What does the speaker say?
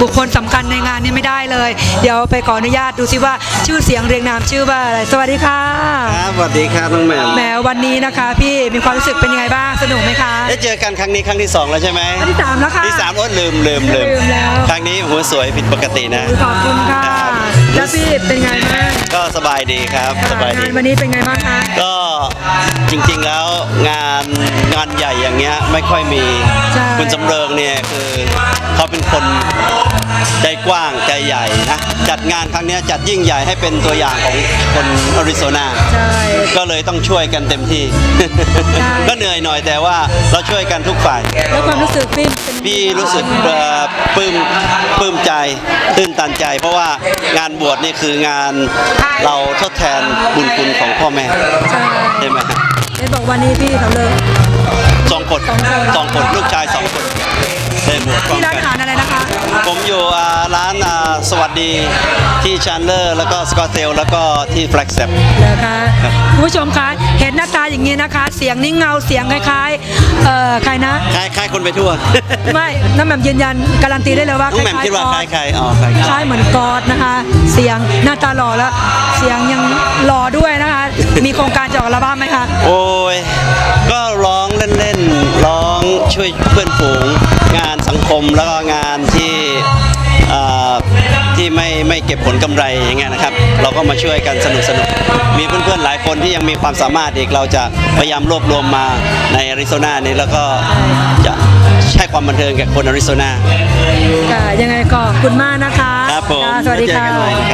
บุคคลสำคัญในงานนี้ไม่ได้เลย เดี๋ยวไปขออนุญาตดูซิว่าชื่อเสียงเรียงนามชื่อว่าอะไรสวัสดีค่ะครับสวัสดีครับน้องแหม่มแหมวันนี้นะคะพี่มีความรู้สึกเป็นยังไงบ้างสนุกไหมคะได้เจอกันครั้งนี้ครั้งที่สองแล้วใช่ไหมครั้งที่สามแล้วค่ะที่สามโอ้ลืมลืมลืมลืมแล้วครั้งนี้หัวสวยผิดปกตินะขอบคุณค่ะครับแล้วพี่เป็นไงบ้างก็สบายดีครับสบายดีงานวันนี้เป็นไงบ้างคะก็จริงๆแล้วงานงานใหญ่อย่างเงี้ยไม่ค่อยมีใช่คุณสำเริงเนี่ยคือ เขาเป็นคนใจกว้างใจใหญ่นะจัดงานครั้งเนี้ยจัดยิ่งใหญ่ให้เป็นตัวอย่างของคนอริโซนาใช่ ก็เลยต้องช่วยกันเต็มที่ ใช่ ก็เหนื่อยหน่อยแต่ว่าเราช่วยกันทุกฝ่าย แล้วความรู้สึกพี่เป็นพี่รู้สึกเอ่อปลื้มปลื้มใจตื้นตันใจ เพราะว่างานบวชนี่คืองานเราทดแทนบุญคุณของพ่อแม่ใช่ใช่ไหมเห็นบอกวันนี้พี่สำเริง สองคนสองคน สองคนลูกชายสองคน ได้บวชพร้อมที่ร้านกัอาหารนอะไรนะคะ ผมอยู่อ่าร้านอ่าสวัสดีที่ชานเลอร์แล้วก็สกอตเทลแล้วก็ที่แฟลกเซป เลยคะครับ คุณผู้ชมคะเห็นหน้าตาอย่างนี้นะคะ เสียงนิ่งเงาเสียงคล้ายๆเอ่อใครนะ คล้ายคล้ายคนไปทั่ว ไม่น้ำแหม่มยืนยันการันตีได้เลยว่าน้องแหม่มคิดว่าคล้ายใครอ๋อคล้ายคล้ายเหมือนกอดนะคะ เสียงหน้าตาหล่อแล้ว เสียงยังหล่อด้วยนะคะ มีโครงการจะออกอัลบั้มไหมคะ โอ้ย ก็ ไม่ไม่เก็บผลกำไรอย่างเงี้ยนะครับ เราก็มาช่วยกันสนุกสนุกๆมีเพื่อนๆหลายคนที่ยังมีความสามารถอีกเราจะพยายามรวบรวมมาในอาริโซนานี้แล้วก็จะให้ความบันเทิงแก่คนอาริโซนาค่ะยังไงก็ขอบคุณมากนะคะครับผมค่ะสวัสดีค่ะไว้เจอกันใหม่นะครับสวัสดีค่ะ